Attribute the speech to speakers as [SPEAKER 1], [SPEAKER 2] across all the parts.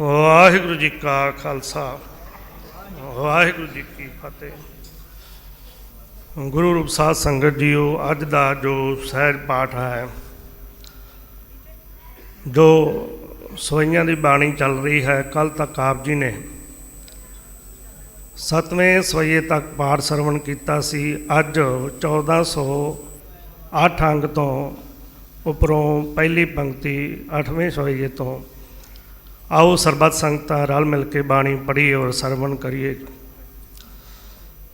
[SPEAKER 1] ਵਾਹਿਗੁਰੂ ਜੀ ਕਾ ਖਾਲਸਾ, ਵਾਹਿਗੁਰੂ ਜੀ ਕੀ ਫਤਿਹ। ਗੁਰੂ ਰੂਪ ਸਾਧ ਸੰਗਤ ਜੀਓ, ਅੱਜ ਦਾ ਜੋ ਸਹਿਜ ਪਾਠ ਹੈ, ਜੋ ਸਵਈਆਂ ਦੀ ਬਾਣੀ ਚੱਲ ਰਹੀ ਹੈ ਕੱਲ ਤੱਕ ਆਪ ਜੀ ਨੇ ਸਤਵੇਂ ਸਵਈਏ ਤੱਕ ਪਾਠ ਸਰਵਣ ਕੀਤਾ ਸੀ। ਅੱਜ 1408 ਅੰਗ ਤੋਂ ਉੱਪਰੋਂ ਪਹਿਲੀ ਪੰਕਤੀ 8ਵੇਂ ਸਵਈਏ ਤੋਂ ਆਓ ਸਰਬੱਤ ਸੰਗਤਾਂ ਰਲ ਮਿਲ ਕੇ ਬਾਣੀ ਪੜ੍ਹੀਏ ਔਰ ਸਰਵਣ ਕਰੀਏ।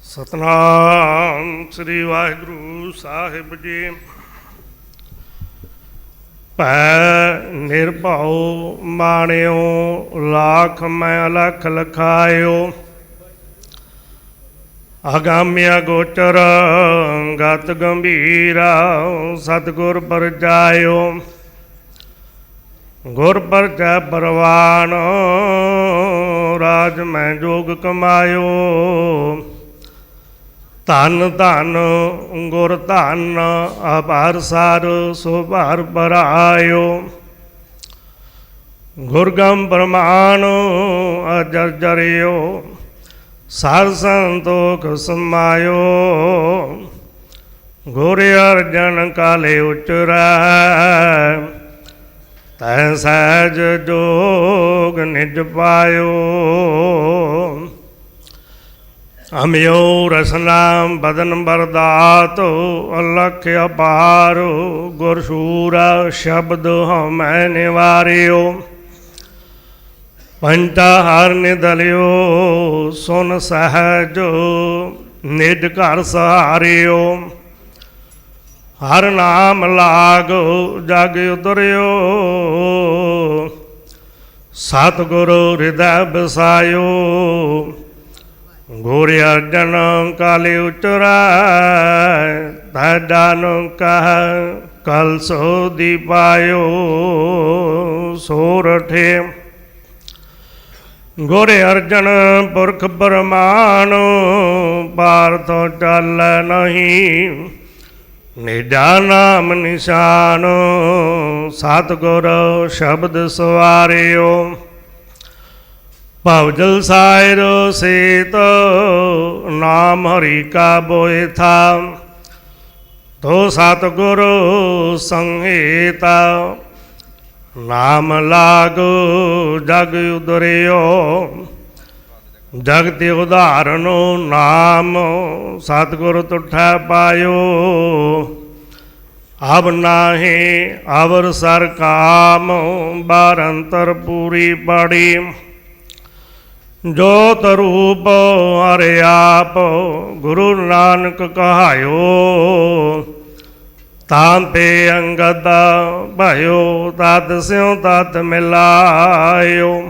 [SPEAKER 1] ਸਤਨਾਮ ਸ੍ਰੀ ਵਾਹਿਗੁਰੂ ਸਾਹਿਬ ਜੀ। ਭੈ ਨਿਰਭਉ ਮਾਣਿਓ, ਲੱਖ ਮੈਂ ਲੱਖ ਲਖਾਇਓ। ਅਗਾਮਿਆ ਗੋਚਰ ਗਤ ਗੰਭੀਰਾ, ਸਤਗੁਰ ਪਰਜਾਇਓ। ਗੁਰ ਪਰਜੈ ਪਰਵਾਨ ਰਾਜ ਮੈਂ ਜੋਗ ਕਮਾਇਓ। ਧਨ ਧਨ, ਗੁਰ ਧਨ, ਅਪਾਰ ਸਾਰ ਸੋ ਭਾਰ ਪਰਾਇਓ ਗੁਰਗਮ ਪ੍ਰਮਾਣ, ਅਜਰ ਜਰਿਓ, ਸਾਰ ਸੰਤੋਖ ਸਮਾਇਓ। ਗੁਰ ਅਰਜਨ ਕਾਲੇ ਉਚਰੈ ਤੈ ਸਹਿਜ ਜੋਗ ਨਿਜ ਪਾਇਓ। ਅਮਿਓ ਰਸਨਾ ਬਦਨ ਬਰਦਾਤ, ਅਲਖ ਅਪਾਰ ਗੁਰ ਸੂਰਾ ਸ਼ਬਦ ਹਮੈ ਨਿਵਾਰਿਓ। ਪੰਟਾ ਹਰ ਨਿਦਲਿਓ ਸੁਨ ਸਹਿਜ ਨਿਜ ਘਰ ਸਹਾਰਿਓ। ਹਰ ਨਾਮ ਲਾਗੋ ਜਗ ਉਤਰਿਓ। ਸਤਿਗੁਰੂ ਹਿਰਦੈ ਬਸਾਇਓ। ਗੁਰ ਅਰਜਨ ਕਾਲੇ ਉਚਰੈ, ਤੈ ਦਾਨੁ ਕਹ ਕਲ ਸੋ ਦੀ ਪਾਇਓ ਸੋਰਠੇ ਗੋਰੇ ਅਰਜਨ ਪੁਰਖ ਬਰਮਾਨ ਪਾਰ ਤੋਂ ਚੱਲ ਨਹੀਂ। ਨਿਜਾ ਨਾਮ ਨਿਸ਼ਾਨ, ਸਤਿਗੁਰ ਸ਼ਬਦ ਸਵਾਰਿਓ। ਭਵਜਲ ਸਾਇਰੋ ਸੇਤ, ਨਾਮ ਹਰੀ ਕਾ ਬੋਏ ਥਾ ਤੋ ਸਤਿਗੁਰ ਸੰਹੇਤਾ, ਨਾਮ ਲਾਗੋ ਜਗ ਉਦਰਿਓ। ਜਗਤ ਉਦਾਹਰਨੋ ਨਾਮ, ਸਤਿਗੁਰ ਤੁਠੈ ਪਾਇਓ। ਅਬ ਨਾਹੀ ਅਵਰ ਸਰ ਕਾਮ ਬਾਰ ਅੰਤਰ ਪੂਰੀ ਪੜੀ। ਜੋਤ ਰੂਪ ਹਰਿ ਆਪ, ਗੁਰੂ ਨਾਨਕ ਕਹਾਇਓ। ਤਾਂ ਤੇ ਅੰਗਦ ਭਇਓ ਤਤ ਸਿਉ ਤਤ ਮਿਲਾਇਓ।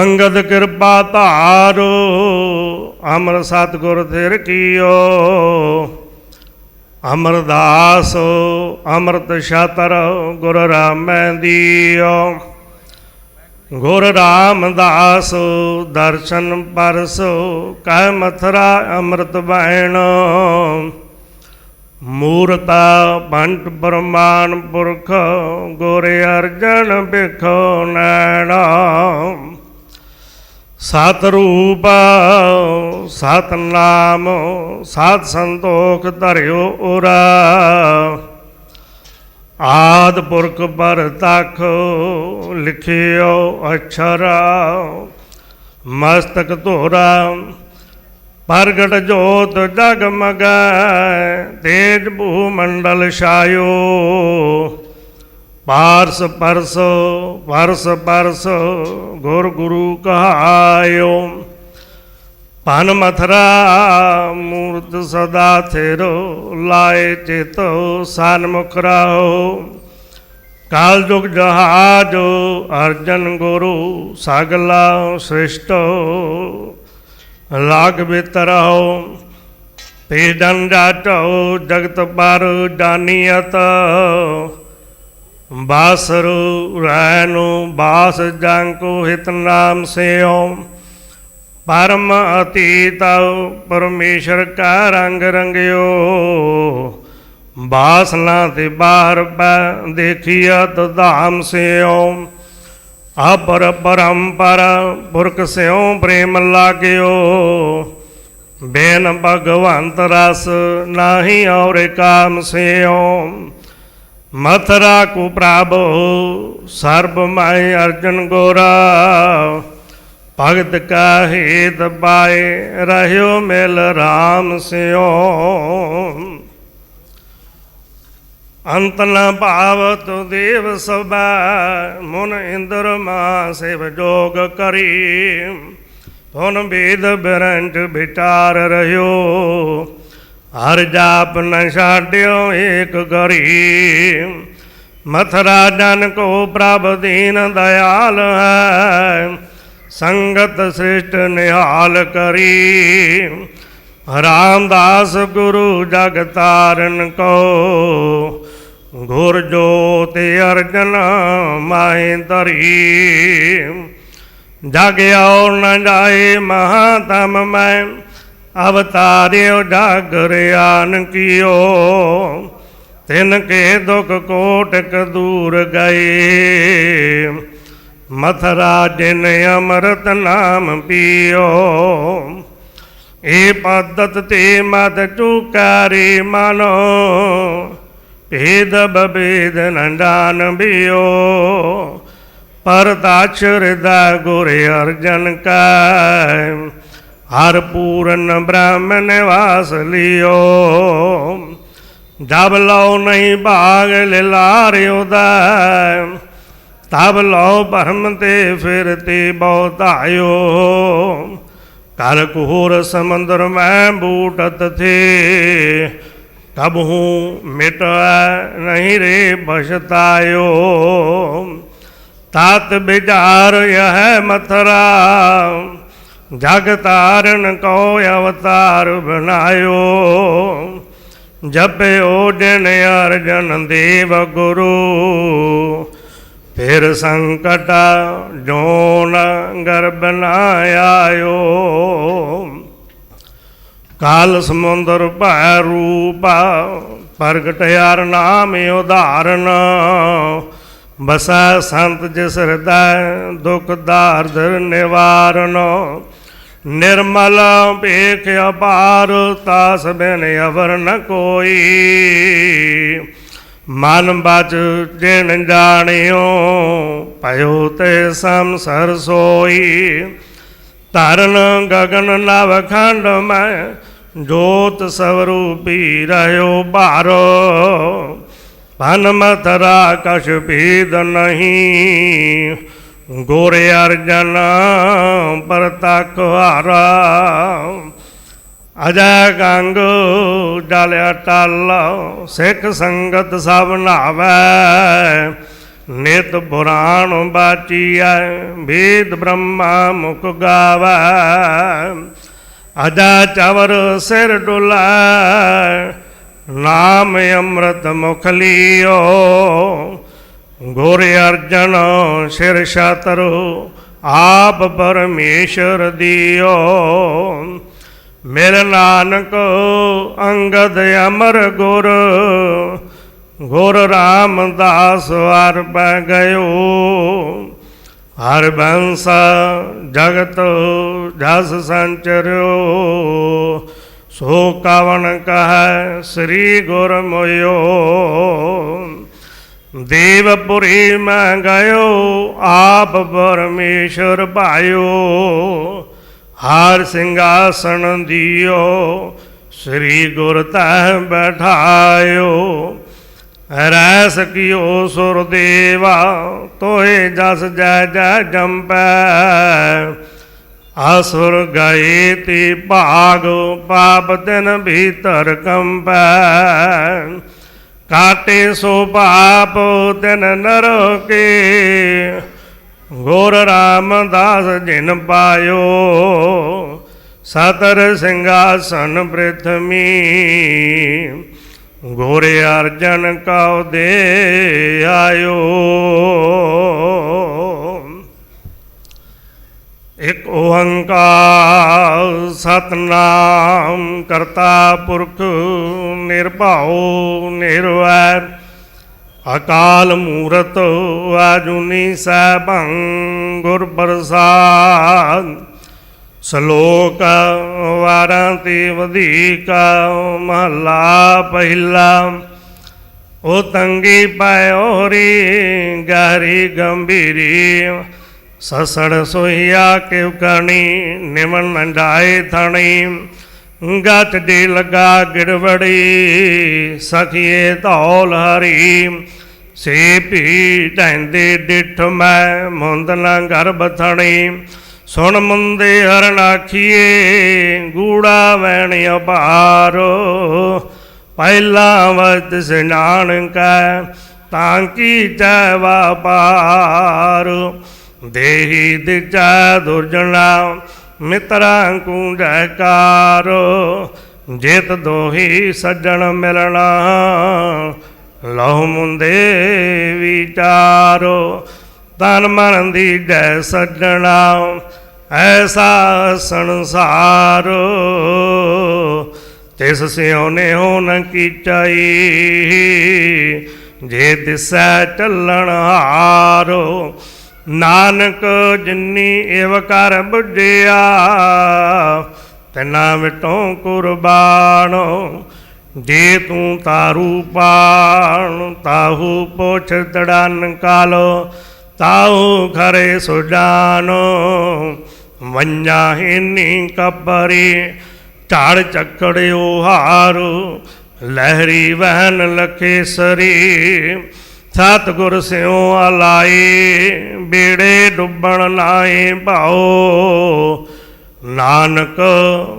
[SPEAKER 1] ਅੰਗਦ ਕਿਰਪਾ ਧਾਰੋ ਅਮਰ ਸਤਿਗੁਰ ਥਿਰ ਕੀਓ। ਅਮਰਦਾਸ, ਅੰਮ੍ਰਿਤ ਛਤਰ ਗੁਰ ਰਾਮੈ ਦੀਓ। ਗੁਰ ਰਾਮਦਾਸ, ਦਰਸ਼ਨ ਪਰਸੋ, ਕਹਿ ਮਥਰਾ ਅੰਮ੍ਰਿਤ ਬਹਿਣ ਮੂਰਤਾ ਬੰਟ ਬ੍ਰਹਮਾਨ ਪੁਰਖ, ਗੁਰ ਅਰਜਨ ਬਿਖੋ ਨੈਣਾ। ਸਤ ਰੂਪ ਸਤ ਨਾਮ ਸਤ ਸੰਤੋਖ ਧਰਿਓ ਉਰਾ। ਆਦ ਪੁਰਖ ਪਰ ਤਖ ਲਿਖਿਓ ਅਛਰਾ। ਮਸਤਕ ਧੋਰਾ, ਪ੍ਰਗਟ ਜੋਤ ਜਗਮਗੈ, ਤੇਜ ਭੂ ਮੰਡਲ ਛਾਇਓ। ਪਾਰਸ ਪਰਸ ਪਰਸ ਪਰਸ, ਗੁਰ ਗੁਰੂ ਕਹਾਇਓ। ਪਨ ਮਥਰਾ ਮੂਰਤ ਸਦਾ ਥੇਰੋ, ਲਾਏ ਚਿਤੋ ਸਨਮੁਖ ਰਾਓ ਕਾਲ ਜੁਗ ਜਹਾਜ, ਅਰਜਨ ਗੁਰੂ ਸਗਲਾ ਸ੍ਰਿਸ਼ਟ। ਲਾਗ ਬਿਤਰਹੁ ਤੇ ਦੰ ਜਾਟੋ ਜਗਤ ਪਰ ਜਾਨੀਅਤ। ਬਾਸਰੂ ਰੈਨੋ ਬਾਸ ਜੰ ਕੋ ਹਿਤ ਨਾਮ ਸਿਓ ਪਰਮ ਅਤੀਤ ਪਰਮੇਸ਼ਰ ਕਾ ਰੰਗ ਰੰਗਿਓ। ਬਾਸਨਾ ਤੇ ਬਾਹਰ ਪੈ ਦੇਖੀਅਤ ਧਾਮ ਸਿਓ ਅਪਰ ਪਰੰਪਰ ਪੁਰਖ ਸਿਓ ਪ੍ਰੇਮ ਲਾਗਿਓ। ਬੇਨ ਭਗਵੰਤ ਰਸ ਨਾਹੀ ਔਰ ਕਾਮ ਸਿਓ ਮਥਰਾ ਕੋ ਪ੍ਰਭ ਸਰਬ ਮਾਇ ਅਰਜਨ ਗੋਰਾ। ਭਗਤ ਕਾ ਹੇਤ ਪਾਏ, ਰਹਿਓ ਮਿਲ RAM ਸਿਓ। ਅੰਤ ਨ ਭਾਵਤ ਦੇਵ ਸਭਾ, ਮਨ ਇੰਦਰ ਮਾ ਸਿਵ ਜੋਗ ਕਰੀ। ਤੁਨ ਵੇਦ ਬਿਰੰਜ ਵਿਚਾਰ ਰਹਿਓ ਹਰ ਜਾਪ ਨ ਛਾਡਿਓ ਏਕ ਗਰੀ। ਮਥਰਾ ਜਨ ਕੋ ਪ੍ਰਭ ਦੀਨ ਦਇਆਲ ਹੈ, ਸੰਗਤ ਸ੍ਰਿਸ਼ਟ ਨਿਹਾਲ ਕਰੀ। ਰਾਮਦਾਸ ਗੁਰੂ ਜਗ ਤਾਰਨ ਕੋ, ਗੁਰ ਜੋਤ ਅਰਜਨ ਮਾਇ ਧਰੀ। ਜਗ ਆਉ ਨ ਜਾਏ ਮਹਾਤਮ ਮੈਂ ਅਵਤਾਰਿਓ ਜਾਗਰ ਆਨ ਕੀਓ। ਤਿਨ ਕੇ ਦੁਖ ਕੋਟਕ ਦੂਰ ਗਏ। ਮਥਰਾ ਜਿਨ ਅੰਮ੍ਰਿਤ ਨਾਮ ਪੀਓ। ਏ ਪਦਤ ਤੇ ਮਤ ਚੁਕਾਰੇ ਮਨੋ। ਭੇਦ ਬਬੇਦ ਨੰਦਾਨ ਬਿਓ ਪਰਦਾਛਰ ਦਾ ਗੁਰ ਅਰਜਨ ਕਾ। ਹਰ ਪੂਰਨ ਬ੍ਰਹਮ ਨਿਵਾਸ ਲਿਓ। ਜਬ ਲਓ ਨਹੀਂ ਭਾਗ ਲਿਲਾਰਿਓ ਦਾ, ਤਬ ਲਓ ਭਰਮ ਤੇ ਫਿਰ ਤੇ ਬਹੁਤਾਇਓ ਕਲ ਕੋਰ ਸਮੰਦਰ ਮੈਂ ਬੂਟਤ ਥੇ ਕਬ ਹੂੰ ਮਿਟੈ ਨਹੀਂ ਰੇ ਬਸਤਾਇਓ ਤਾਤ ਵਿਚਾਰ ਯਹ ਮਥਰਾ ਜਗ ਤਾਰਨ ਕੋ ਅਵਤਾਰ ਬਨਾਇਓ ਜਪਿਓ ਜਨ ਅਰਜਨ ਦੇਵ ਗੁਰੂ। ਫਿਰ ਸੰਕਟ ਜੋਨ ਗਰਭ ਨਾ ਆਇਓ। ਕਾਲ ਸਮੁੰਦਰ ਭੈ ਰੂਪਾ, ਪ੍ਰਗਟ ਯਾਰ ਨਾਮ ਉਧਾਰਨ। ਬਸਾ ਸੰਤ ਜਿਸ ਹਿਰਦੈ ਦੁਖ ਦਾਰਦ ਨਿਵਾਰਨ। ਨਿਰਮਲ ਭੇਖ ਅਪਾਰ, ਤਾਸ ਬਿਨ ਅਵਰ ਨ ਕੋਈ। ਮਨ ਬਚ ਜਿਨ ਜਾਣਿਓ, ਭਇਓ ਤੇ ਸੰਸਰ ਸੋਈ। ਤਰਨ ਗਗਨ ਨਵ ਖੰਡ ਮੈਂ, ਜੋਤ ਸਵਰੂਪੀ ਰਹਿਓ ਭਾਰੋ। ਪਨ ਮਥਰਾ ਕਛ ਭੇਦ ਨਹੀਂ ਗੋਰ ਅਰਜਨ ਪਰਤਕ ਹਾਰਾ। ਅਜੈ ਗੰਗ ਜਲ ਅਟਲ, ਸਿੱਖ ਸੰਗਤ ਸਭ ਨਾਵੈ। ਨਿਤ ਪੁਰਾਣ ਬਾਚੀਐ ਵੇਦ ਬ੍ਰਹਮਾ ਮੁਖ ਗਾਵੈ। ਅਜਾ ਚਵਰ ਸਿਰ ਡੁਲਾ, ਨਾਮ ਅੰਮ੍ਰਿਤ ਮੁਖ ਲਿਓ। ਗੁਰ ਅਰਜਨ ਸਿਰ ਛਤਰ, ਆਪ ਪਰਮੇਸ਼ਰ ਦਿਓ। ਮੇਰੇ ਨਾਨਕ ਅੰਗਦ ਅਮਰ ਗੁਰ ਗੁਰ ਰਾਮਦਾਸ ਹਰ ਪੈ ਗਇਓ। ਹਰ ਬੰਸ ਜਗਤ ਜਸ ਸੰਚਰਿਓ। ਸੋ ਕਵਣ ਕਹੈ ਸ੍ਰੀ ਗੁਰ ਮੋਇਓ ਦੇਵਪੁਰੀ ਮੈਂ ਗਇਓ, ਆਪ ਪਰਮੇਸ਼ਰ ਭਾਇਓ। ਹਾਰ ਸਿੰਘਾਸਣ ਦਿਓ, ਸ੍ਰੀ ਗੁਰ ਤੈ ਬਿਠਾਇਓ। ਰਹਿ ਸਕਿਓ ਸੁਰ ਦੇਵਾ ਤੋਏ ਜਸ ਜੈ ਜੈ ਜੰਪੈ। ਆਸੁਰ ਗਏ ਤੇ ਭਾਗ, ਪਾਪ ਦਿਨ ਭੀਤਰ ਕੰਪੈ। ਕਾਟੇ ਸੋ ਪਾਪ ਦਿਨ ਨਰ ਕੇ। ਗੋਰ ਰਾਮਦਾਸ ਜਿਨ ਪਾਇਓ। ਸਤਰ ਸਿੰਘਾਸਨ ਪ੍ਰਥਮੀ। ਗੋਰੇ ਅਰਜਨ ਕਉ ਦੇ ਆਇਓ। ਇਕ ਓੰਕਾਰ ਸਤਨਾਮ ਕਰਤਾ ਪੁਰਖ ਨਿਰਭਉ ਨਿਰਵੈਰ ਅਕਾਲ ਮੂਰਤ ਆਜੁਨੀ ਸੈਭੰ ਗੁਰ ਪ੍ਰਸਾਦ। ਸ਼ਲੋਕ ਵਾਰਾਂ ਤੇ ਵਧੀਕਾ ਮਹਲਾ ਪਹਿਲਾ। ਉਹ ਤੰਗੀ ਪਾਇਓਰੀ ਗਹਿਰੀ ਗੰਭੀਰੀ। ਸਸੜ ਸੋਈਆ ਕਿਉ ਕਣੀ ਨਿਮਨ ਨੰਡਾਏ ਥਣੀ। ਗਤ ਡੇ ਲਗਾ ਗਿੜਵੜੀ, ਸਖੀਏ ਧੌਲ ਹਰੀ। ਸੇ ਭੀ ਢੈਂਦੇ ਡਿਠ ਮੈਂ, ਮੁੰਦ ਨਾ ਗਰਭ ਸੁਣ ਮੁੰਦੇ ਹਰਨਾਖੀਏ ਗੂੜਾ ਵੈਣ ਅਪਾਰੋ ਪਹਿਲਾ ਵਤ ਸਿਨਾਨ ਕੈ ਤਾਂ ਕੀ ਚੈ ਵਾਪਾਰ। ਦੇਹੀ ਦਿਜਾ ਦੁਰਜਣਾ, ਮਿਤਰਾਂ ਕੂ ਜੈਕਾਰੋ ਜੇਤ ਦੋਹੀ ਸੱਜਣ ਮਿਲਣਾ। ਲਹੁ ਮੁੰਦੇ ਵਿਚਾਰੋ ਤਨ ਮਨ ਦੀ ਜੈ ਸੱਜਣਾ, ਐਸਾ ਸੰਸਾਰ। ਤਿਸ ਸਿਉ ਨੇ ਹੋ ਨ ਕੀਚਾਈ, ਜੇ ਦਿਸੈ ਚੱਲਣ ਹਾਰੋ ਨਾਨਕ ਜਿਨੀ ਏਵ ਕਰ ਬੁਝਿਆ, ਤਨਾ ਮਿਟੋਂ ਕੁਰਬਾਨੋ। ਜੇ ਤੂੰ ਤਾਰੂ ਪਾਣ, ਤਾਹੂ ਪੁੱਛ ਦੜਨ ਕਾਲੋ, ਤਾਹੂ ਖਰੇ ਸੁਜਾਨੋ। ਵੰਜਾ ਹੀਨੀ ਕਬਰੀ ਝਾੜ ਚੱਕੜਿਓ ਹਾਰੂ, ਲਹਿਰੀ ਵਹਿਨ ਲਖੇਸਰੀ। ਸਤਿਗੁਰ ਸਿਉ ਆਲਾਏ ਬੇੜੇ ਡੁੱਬਣ ਨਾਏ ਭਾਓ ਨਾਨਕ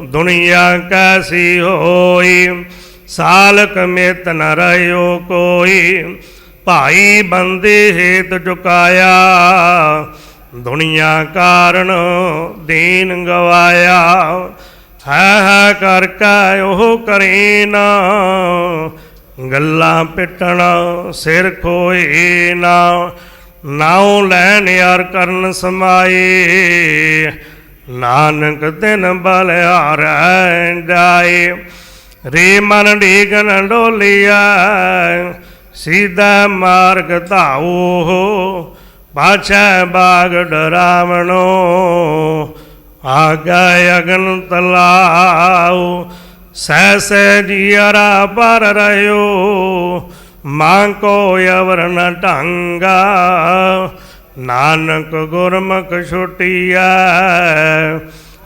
[SPEAKER 1] ਦੁਨੀਆ ਕੈਸੀ ਹੋਈ, ਸਾਲਕ ਮੇਤ ਨ ਰਹਿਓ ਕੋਈ। ਭਾਈ ਬੰਦੇ ਹੇਤ ਝੁਕਾਇਆ ਦੁਨੀਆ ਕਾਰਨ ਦੀਨ ਗਵਾਇਆ। ਹੈ ਹੈ, ਕਰ ਕੈ ਉਹ ਕਰੇ ਨਾ। ਗੱਲਾਂ ਪਿੱਟਣਾ ਸਿਰ ਖੋਏ ਨਾ, ਨਾਉ ਲੈਣ ਯਾਰ ਕਰਨ ਸਮਾਏ। ਨਾਨਕ ਦਿਨ ਬਲਿਆ ਰਹਿ ਜਾਏ, ਰੇ ਮਨ ਢੀਗਨ ਡੋਲਿਆ। ਸਿੱਧਾ ਮਾਰਗ ਧਾਓ ਪਾਛੈ ਬਾਗ ਡਰਾਵਣੋ। ਆਗਾ ਅਗਨ ਤਲਾਉ ਸਹਿ ਸਹਿ ਜੀਅਰਾ ਪਰ ਰਹਿਓ, ਮਾਂ ਕੋ ਅਵਰ ਨ ਢੰਗਾ। ਨਾਨਕ ਗੁਰਮੁਖ ਛੁਟਿਆ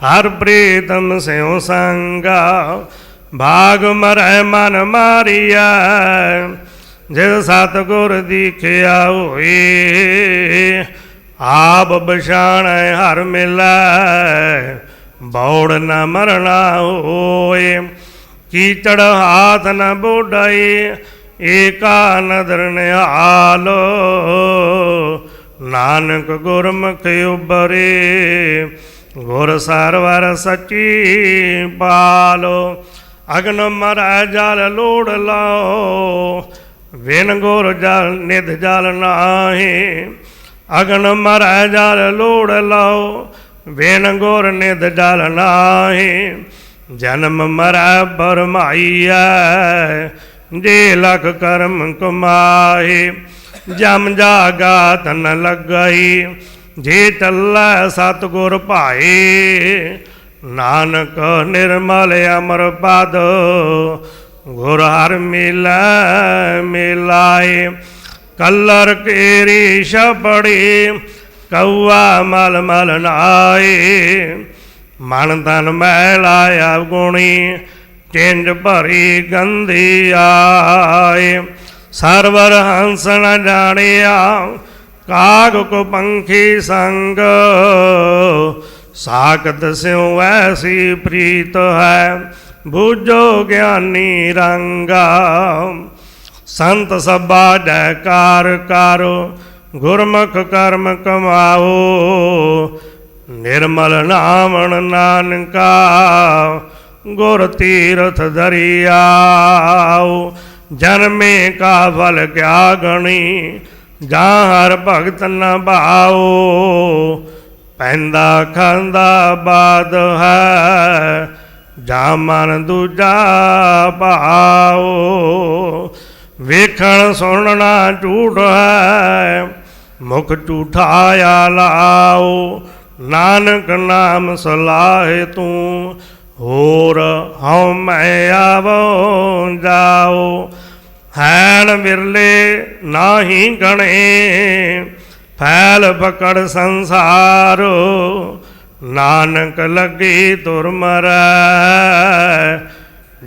[SPEAKER 1] ਹਰ ਪ੍ਰੀਤਮ ਸਿਉ ਸੰਗਾ। ਭਾਗ ਮਰੈ ਮਨ ਮਾਰਿਆ ਜਿਸ ਸਤਗੁਰ ਦੀਖਿਆ ਹੋਏ ਆਪ ਬਸ਼ਾਣੈ ਹਰ ਮਿਲੈ। ਬੌੜ ਨ ਮਰਣਾ ਹੋਏ ਕੀਚੜ ਹਾਥ ਨ ਬੋਡਾਈ ਏਕਾ ਨਦਰ ਨਿਹਾਲੋ। ਨਾਨਕ ਗੁਰਮੁਖ ਉਬਰੇ ਗੁਰ ਸਰਵਰ ਸੱਚੀ ਪਾਲੋ। ਅਗਨ ਮਰੈ ਜਲ ਲੋੜ ਲਾਓ, ਵਿਨ ਗੁਰ ਜਲ ਨਿਧ ਜਲ ਨਾਹੀ। ਅਗਨ ਮਰੈ ਜਲ ਲੋੜ ਲਾਓ ਵਿਨ ਗੋਰ ਨਿਦ ਜਲ ਨਾਹੀ, ਜਨਮ ਮਰੈ ਬਰਮਾਈਐ, ਜੇ ਲਖ ਕਰਮ ਕਮਾਏ ਜਮ ਜਾਗਾ ਤਨ ਲੱਗਈ, ਜੇ ਚੱਲੈ ਸਤਗੁਰ ਭਾਏ ਨਾਨਕ ਨਿਰਮਲ ਅਮਰ ਪਦ, ਗੁਰ ਹਰ ਮਿਲੈ ਮਿਲਾਏ ਕਲਰ ਕੇਰੀ ਛਪੜੀ ਕਉਆ ਮਲ ਮਲ ਨਾਏ ਮਨ ਤਨ ਮੈਲਾ ਅਵਗੁਣੀ ਚਿੰਜ ਭਰੀ ਗੰਧੀ ਆਏ ਸਰਵਰ ਹੰਸ ਨ ਜਾਣਿਆ, ਕਾਗ ਕੋ ਪੰਖੀ ਸੰਗ। ਸਾਖਤ ਸਿਉ ਐਸੀ ਪ੍ਰੀਤ ਹੈ, ਬੂਝੋ ਗਿਆਨੀ ਰੰਗਾ। ਸੰਤ ਸਭਾ ਜੈਕਾਰ ਕਰੋ ਗੁਰਮੁਖ ਕਰਮ ਕਮਾਓ, ਨਿਰਮਲ ਨਾਮਨ ਨਾਨਕਾ, ਗੁਰ ਤੀਰਥ ਦਰਿਆਉ ਜਨਮੇ ਕਾ ਫਲ ਕਿਆ ਗਣੀ, ਜਾਂ ਹਰ ਭਗਤ ਨ ਭਾਓ। ਪੈਂਦਾ ਖਾਂਦਾ ਬਾਦ ਹੈ, ਜਾ ਮਨ ਦੂਜਾ ਭਾਓ। ਵੇਖਣ ਸੁਣਨਾ ਝੂਠ ਹੈ ਮੁਖ ਝੂਠਾਇਆ ਲਾਓ, ਨਾਨਕ ਨਾਮ ਸਲਾਹੇ ਤੂੰ, ਹੋਰ ਹਉ ਮੈਂ ਆਵੋ ਜਾਓ। ਹੈਣ ਵਿਰਲੇ ਨਾਹੀ ਗਣੇ, ਫੈਲ ਪਕੜ ਸੰਸਾਰੋ, ਨਾਨਕ ਲੱਗੀ ਤੁਰ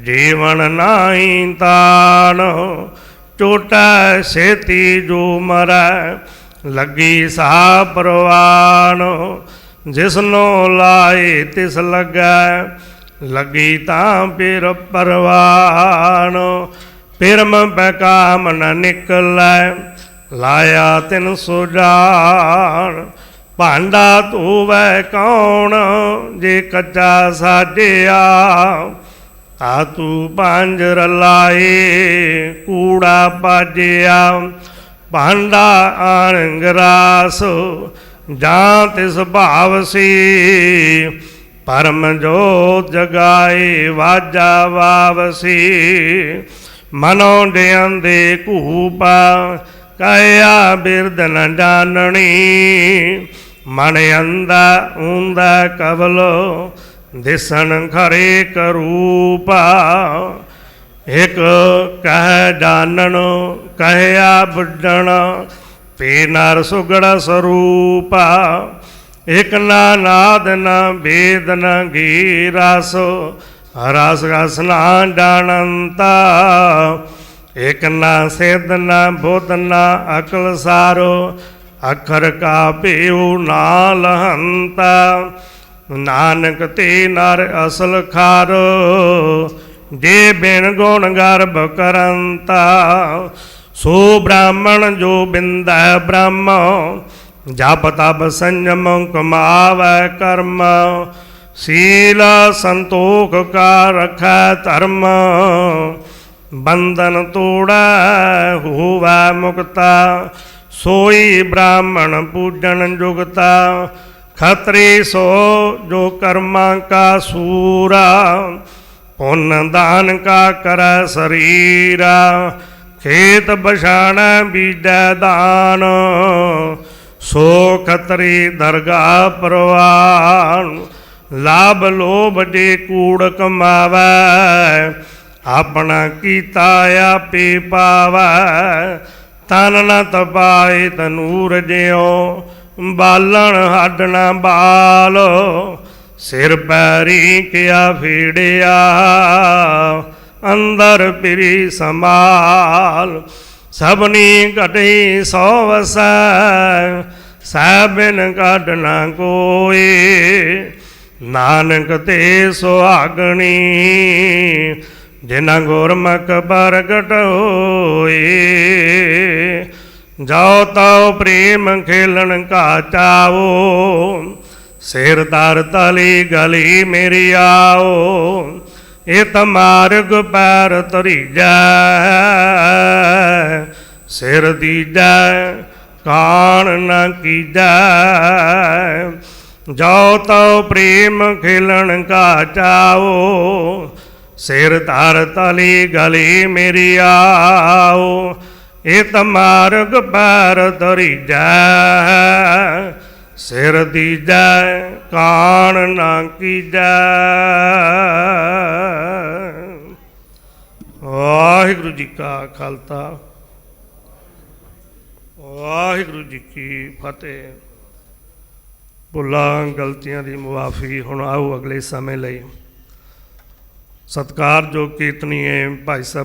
[SPEAKER 1] ਜੀਵਨ ਨਾਹੀ ਤਾਣ ਟੋਟਾ ਛੇਤੀ ਜੋ ਮਰੈ। ਲੱਗੀ ਸਾਹ ਪਰਵਾਨ, ਜਿਸਨੂੰ ਲਾਏ ਤਿਸ ਲੱਗੈ, ਲੱਗੀ ਤਾਂ ਫਿਰ ਪਰਵਾਨ। ਪਿਰਮ ਬਕਾਮ ਨ ਨਿਕਲੈ, ਲਾਇਆ ਤਿਨ ਸੁਜਾਨ। ਭਾਂਡਾ ਧੂਵੈ ਕੌਣ, ਜੇ ਕੱਚਾ ਸਾਜਿਆ? ਤਾ ਤੂੰ ਪਾਂਜਰ ਲਾਏ ਕੂੜਾ ਪਾਜਿਆ ਭਾਂਡਾ ਆਨੰਗ ਰਾਸ ਜਾਂ ਤਿਸ ਭਾਵ ਸੀ। ਪਰਮ ਜੋਤ ਜਗਾਏ ਵਾਜਾ ਵਾਵਸੀ ਮਨੋਂ ਦੇ ਕੂਪਾ ਕਾਇਆ ਬਿਰਦ ਨ ਜਾਣਣੀ ਮਨ ਅੰਦਾ ਉਂਦਾ ਕਵਲੋ, ਦਿਸਣ ਖਰੇ ਕਰੂਪਾ। ਇਕ ਕਹਿ ਜਾਣਨ ਕਹਿਆ ਬੁੱਢਣ ਪੇ ਨਰ ਸੁਗੜ ਸਰੂਪਾ। ਇਕ ਨਾ ਨਾਦ, ਨਾ ਵੇਦ ਨਾ ਗੀ ਰਸ ਰਸ ਰਸ ਨਾ ਜਾਣੰਤਾ ਇਕ ਨਾ ਸਿਧ, ਨਾ ਬੁੱਧ, ਨਾ ਅਕਲ ਸਾਰੋ, ਅਖਰ ਕਾ ਭੇਉ ਨਾ ਲਹੰਤਾ ਨਾਨਕ ਤੇ ਨਰ ਅਸਲ ਖਾਰੋ। ਜੇ ਬਿਨ ਗੁਣ ਗਰਭ ਕਰੰਤਾ, ਸੋ ਬ੍ਰਾਹਮਣ ਜੋ ਬਿੰਦੈ ਬ੍ਰਹਮ, ਜਪ ਤਪ ਸੰਜਮ ਕਮਾਵੈ ਕਰਮ। ਸੀਲ ਸੰਤੋਖ ਕਾ ਰਖੈ ਧਰਮ, ਬੰਧਨ ਤੋੜੈ ਹੋਵੈ ਮੁਕਤਾ। ਸੋਈ ਬ੍ਰਾਹਮਣ ਪੂਜਨ ਜੁਗਤਾ, ਖਤਰੀ ਸੋ ਜੋ ਕਰਮਾਂ ਕਾ ਸੂਰਾ। ਪੁੰਨ ਦਾਨ ਕਾ ਕਰੈ ਸਰੀਰਾ, ਖੇਤ ਬਛਾਣੈ ਬੀਜੈ ਦਾਨ। ਸੋ ਖਤਰੀ ਦਰਗਾ ਪ੍ਰਵਾਨ, ਲਾਭ ਲੋਭ ਜੇ ਕੂੜ ਕਮਾਵੈ। ਆਪਣਾ ਕੀਤਾ ਆਪੇ ਪਾਵੈ, ਤਨ ਨ ਤਪਾਏ ਤਨੂਰ ਜਿਉ, ਬਾਲਣ ਹੱਡ ਨ ਬਾਲ। ਸਿਰ ਪੈਰੀ ਕਿਆ ਫੀੜਿਆ, ਅੰਦਰ ਪਿਰੀ ਸਮਾਲ ਸਭਨੀ ਘਟਈ ਸੋ ਵਸੈ ਸਭਨ ਕੱਢ ਨਾ ਕੋਈ ਨਾਨਕ ਤੇ ਸੁਹਾਗਣੀ ਜਿਨਾ ਗੁਰਮੁਖ ਪ੍ਰਗਟ ਹੋਏ। ਜਾਉ ਤਉ ਪ੍ਰੇਮ ਖੇਲਣ ਕਾ ਚਾਵੋ ਸਿਰ ਦਰ ਤਲੀ ਗਲੀ ਮੇਰੀ ਆਓ, ਇਹ ਤਮਾਰਗ ਪੈਰ ਤਰੀਜੈ ਸਿਰ ਦੀਜੈ, ਕਾਣ ਨਾ ਕੀਜੈ। ਜੋ ਤਉ ਪ੍ਰੇਮ ਖੇਲਣ ਕਾ ਚਾਓ, ਸਿਰ ਧਰ ਤਲੀ ਗਲੀ ਮੇਰੀ ਆਓ, ਇਹ ਤਮਾਰਗ ਪੈਰ ਤਰੀਜੈ ਸਿਰ ਦੀਜੈ, ਕਾਣ ਨਾ ਕੀਜੈ। ਵਾਹਿਗੁਰੂ ਜੀ ਕਾ ਖਾਲਸਾ। ਵਾਹਿਗੁਰੂ ਜੀ ਕੀ ਫਤਿਹ। ਭੁੱਲਾਂ, ਗਲਤੀਆਂ ਦੀ ਮੁਆਫੀ ਹੁਣ ਆਓ ਅਗਲੇ ਸਮੇਂ ਲਈ। ਸਤਿਕਾਰਯੋਗ ਕੀਰਤਨੀਏ ਭਾਈ ਸਾਹਿਬ